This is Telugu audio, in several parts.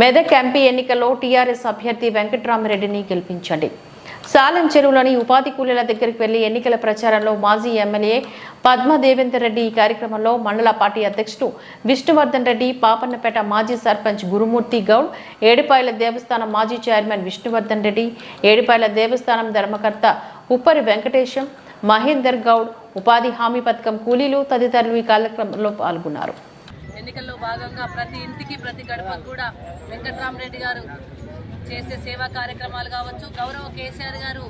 మెదక్ ఎంపీ ఎన్నికల్లో టీఆర్ఎస్ అభ్యర్థి వెంకట్రామరెడ్డిని గెలిపించండి. సాలం చెరువులోని ఉపాధి కూలీల దగ్గరికి వెళ్ళి ఎన్నికల ప్రచారంలో మాజీ ఎమ్మెల్యే పద్మ దేవేందర్ రెడ్డి ఈ కార్యక్రమంలో మండల పార్టీ అధ్యక్షుడు విష్ణువర్ధన్ రెడ్డి పాపన్నపేట మాజీ సర్పంచ్ గురుమూర్తి గౌడ్ ఏడుపాయల దేవస్థానం మాజీ చైర్మన్ విష్ణువర్ధన్ రెడ్డి ఏడుపాయల దేవస్థానం ధర్మకర్త ఉప్పరి వెంకటేశం మహేందర్ గౌడ్ ఉపాధి హామీ పథకం కూలీలు తదితరులు ఈ కార్యక్రమంలో పాల్గొన్నారు. ఎన్నికల్లో భాగంగా ప్రతి ఇంటికి ప్రతి గడపకు కూడా వెంకట్రామరెడ్డి గారు చేసే సేవా కార్యక్రమాలు కావచ్చు. గౌరవ కేసీఆర్ గారు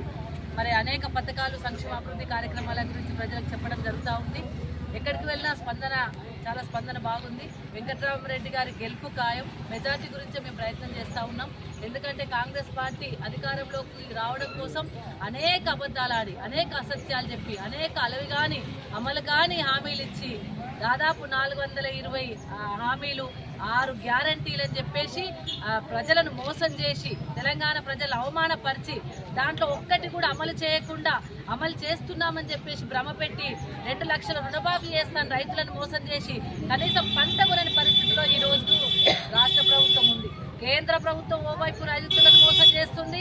మరి అనేక పథకాలు సంక్షేమ అభివృద్ధి కార్యక్రమాల గురించి ప్రజలకు చెప్పడం జరుగుతూ ఉంది. ఎక్కడికి వెళ్ళినా స్పందన చాలా స్పందన బాగుంది. వెంకట్రామరెడ్డి గారి గెలుపు ఖాయం. మెజార్టీ గురించి మేము ప్రయత్నం చేస్తూ ఉన్నాం. ఎందుకంటే కాంగ్రెస్ పార్టీ అధికారంలోకి రావడం కోసం అనేక అబద్ధాలు ఆడి అనేక అసత్యాలు చెప్పి అనేక అలవి కాని అమలు కాని హామీలు ఇచ్చి దాదాపు నాలుగు వందల ఇరవై హామీలు ఆరు గ్యారంటీలు అని చెప్పేసి ప్రజలను మోసం చేసి తెలంగాణ ప్రజలు అవమానపరిచి దాంట్లో ఒక్కటి కూడా అమలు చేయకుండా అమలు చేస్తున్నామని చెప్పేసి భ్రమ పెట్టి రెండు లక్షల రుణమాఫీ చేస్తాను రైతులను మోసం చేసి కనీసం పంట కొనని పరిస్థితిలో ఈ రోజు రాష్ట్ర ప్రభుత్వం ఉంది. కేంద్ర ప్రభుత్వం ఓవైపు రైతులను మోసం చేస్తుంది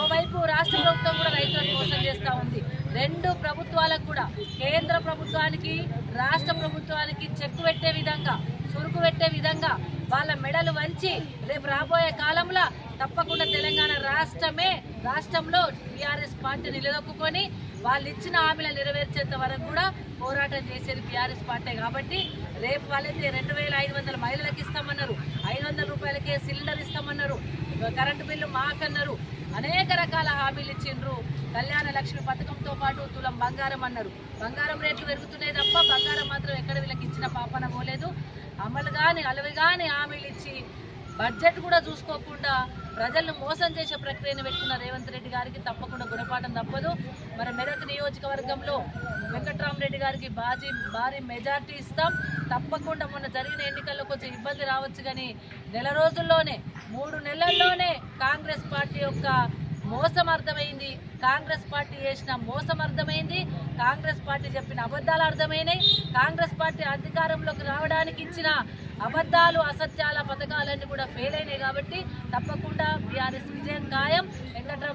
ఓవైపు రాష్ట్ర ప్రభుత్వం కూడా రైతులను మోసం చేస్తూ ఉంది. రెండు ప్రభుత్వాలకు కూడా కేంద్ర ప్రభుత్వానికి రాష్ట్ర ప్రభుత్వానికి చెక్కు పెట్టే విధంగా చురుకు పెట్టే విధంగా వాళ్ళ మెడలు వంచి రేపు రాబోయే కాలంలో తప్పకుండా తెలంగాణ రాష్ట్రమే రాష్ట్రంలో టీఆర్ఎస్ పార్టీ నిలదొక్కుని వాళ్ళు ఇచ్చిన హామీలను నెరవేర్చేంత వరకు కూడా పోరాటం చేసేది టీఆర్ఎస్ పార్టీ. కాబట్టి రేపు వాళ్ళైతే రెండు వేల ఐదు వందల మహిళలకు ఇస్తామన్నారు ఐదు వందల రూపాయలకే సిలిండర్ ఇస్తామన్నారు కరెంటు బిల్లు మాఫ్ అన్నారు. అనేక రకాల హామీలు ఇచ్చిండ్రు. కళ్యాణ లక్ష్మి పథకంతో పాటు తులం బంగారం అన్నారు. బంగారం రేట్లు పెరుగుతున్నాయి తప్ప బంగారం మాత్రం ఎక్కడ వీళ్ళకి ఇచ్చిన పాపన పోలేదు. అమలు కానీ అలవి కానీ హామీలు ఇచ్చి బడ్జెట్ కూడా చూసుకోకుండా ప్రజలను మోసం చేసే ప్రక్రియను పెట్టుకున్న రేవంత్ రెడ్డి గారికి తప్పకుండా గుణపాఠం తప్పదు. మరి మెదక్ నియోజకవర్గంలో వెంకట్రామరెడ్డి గారికి బాజీ భారీ మెజార్టీ ఇస్తాం. తప్పకుండా మొన్న జరిగిన ఎన్నికల్లో కొంచెం ఇబ్బంది రావచ్చు కానీ నెల రోజుల్లోనే మూడు నెలల్లోనే కాంగ్రెస్ పార్టీ యొక్క మోసం అర్థమైంది. కాంగ్రెస్ పార్టీ చేసిన మోసం అర్థమైంది. కాంగ్రెస్ పార్టీ చెప్పిన అబద్ధాలు అర్థమైనాయి. కాంగ్రెస్ పార్టీ అధికారంలోకి రావడానికి ఇచ్చిన అబద్ధాలు అసత్యాల పథకాలన్నీ కూడా ఫెయిల్ అయినాయి కాబట్టి తప్పకుండా బీఆర్ఎస్ విజయం ఖాయం. వెంకట్రామ